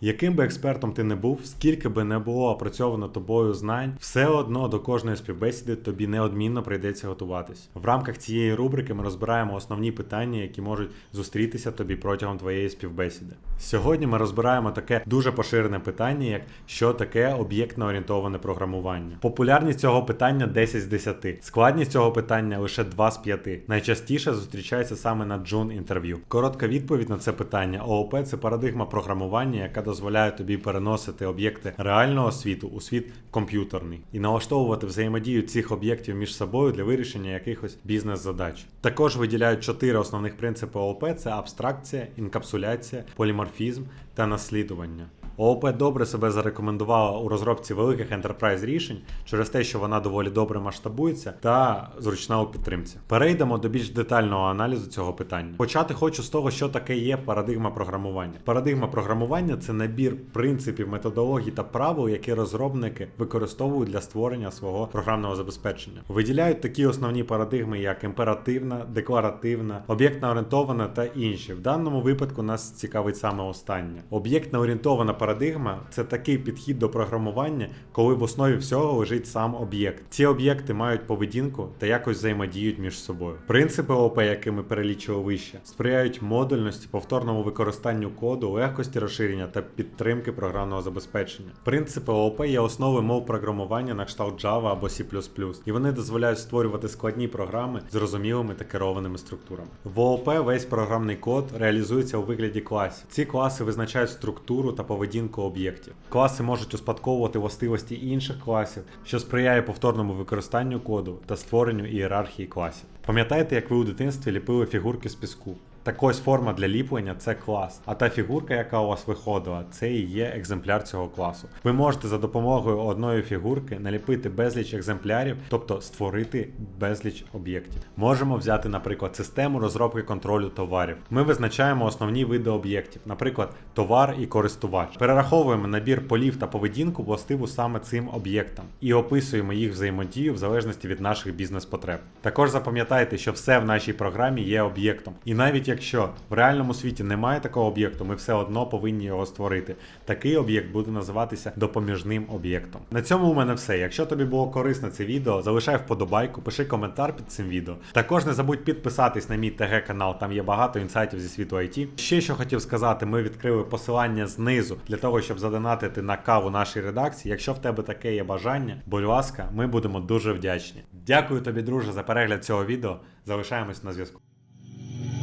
Яким би експертом ти не був, скільки би не було опрацьовано тобою знань, все одно до кожної співбесіди тобі неодмінно прийдеться готуватись. В рамках цієї рубрики ми розбираємо основні питання, які можуть зустрітися тобі протягом твоєї співбесіди. Сьогодні ми розбираємо таке дуже поширене питання, як що таке об'єктно орієнтоване програмування. Популярність цього питання 10 з 10. Складність цього питання лише 2 з 5. Найчастіше зустрічається саме на джун інтерв'ю. Коротка відповідь на це питання. ООП це парадигма програмування, яка дозволяє тобі переносити об'єкти реального світу у світ комп'ютерний і налаштовувати взаємодію цих об'єктів між собою для вирішення якихось бізнес-задач. Також виділяють чотири основних принципи ООП: це абстракція, інкапсуляція, поліморфізм та наслідування. ООП добре себе зарекомендувала у розробці великих enterprise рішень через те, що вона доволі добре масштабується та зручна у підтримці. Перейдемо до більш детального аналізу цього питання. Почати хочу з того, що таке є парадигма програмування. Парадигма програмування це набір принципів, методологій та правил, які розробники використовують для створення свого програмного забезпечення. Виділяють такі основні парадигми, як імперативна, декларативна, об'єктно орієнтована та інші. В даному випадку нас цікавить саме останнє. Об'єктно орієнтована парадигма це такий підхід до програмування, коли в основі всього лежить сам об'єкт. Ці об'єкти мають поведінку та якось взаємодіють між собою. Принципи ОП, які ми перелічили вище, сприяють модульності, повторному використанню коду, легкості розширення та підтримки програмного забезпечення. Принципи ООП є основою мов програмування на кшталт Java або C++, і вони дозволяють створювати складні програми з зрозумілими та керованими структурами. В ООП весь програмний код реалізується у вигляді класів. Ці класи визначають структуру та поведінку об'єктів. Класи можуть успадковувати властивості інших класів, що сприяє повторному використанню коду та створенню ієрархії класів. Пам'ятаєте, як ви у дитинстві ліпили фігурки з піску? Так ось форма для ліплення це клас. А та фігурка, яка у вас виходила, це і є екземпляр цього класу. Ви можете за допомогою одної фігурки наліпити безліч екземплярів, тобто створити безліч об'єктів. Можемо взяти, наприклад, систему розробки контролю товарів. Ми визначаємо основні види об'єктів, наприклад, товар і користувач. Перераховуємо набір полів та поведінку властиву саме цим об'єктам і описуємо їх взаємодію в залежності від наших бізнес-потреб. Також запам'ятайте, що все в нашій програмі є об'єктом. І навіть якщо в реальному світі немає такого об'єкту, ми все одно повинні його створити. Такий об'єкт буде називатися допоміжним об'єктом. На цьому у мене все. Якщо тобі було корисне це відео, залишай вподобайку, пиши коментар під цим відео. Також не забудь підписатись на мій ТГ канал, там є багато інсайтів зі світу IT. Ще що хотів сказати, ми відкрили посилання знизу для того, щоб задонатити на каву нашій редакції. Якщо в тебе таке є бажання, будь ласка, ми будемо дуже вдячні. Дякую тобі, друже, за перегляд цього відео. Залишаємось на зв'язку.